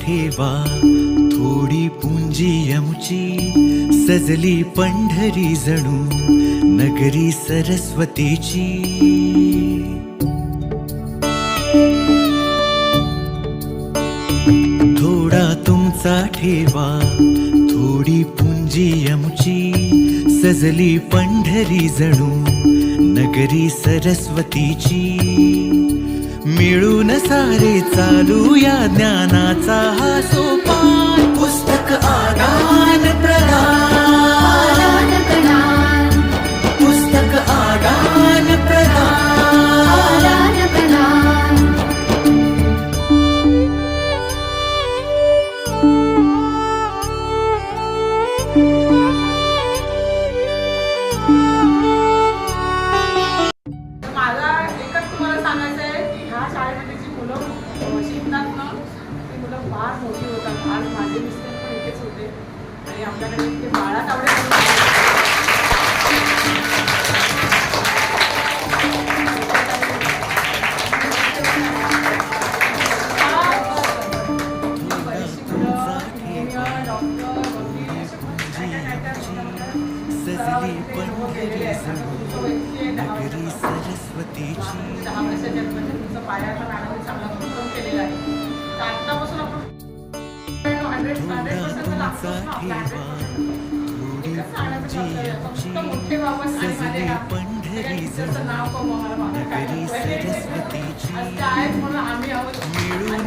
ठेवा थोडी पुंजी आमची. सजली पंढरी जणू नगरी सरस्वतीची. तुमचा ठेवा थोडी पुंजी आमची सजली पंढरी जणू नगरी सरस्वतीची. मिळून सारे चालू या ज्ञानाचा मला एकच तुम्हाला सांगायचं आहे की ह्या शाळेमध्ये जी मुलं शिकतात ना ती मुलं फार मोठी होतात. आज माझे मिस्टर पण इथेच होते. आणि आपल्याकडे इथे बाळा सजली पंढरी नगरी. सरस्वतीची म्हणून आम्ही आहोत मिळून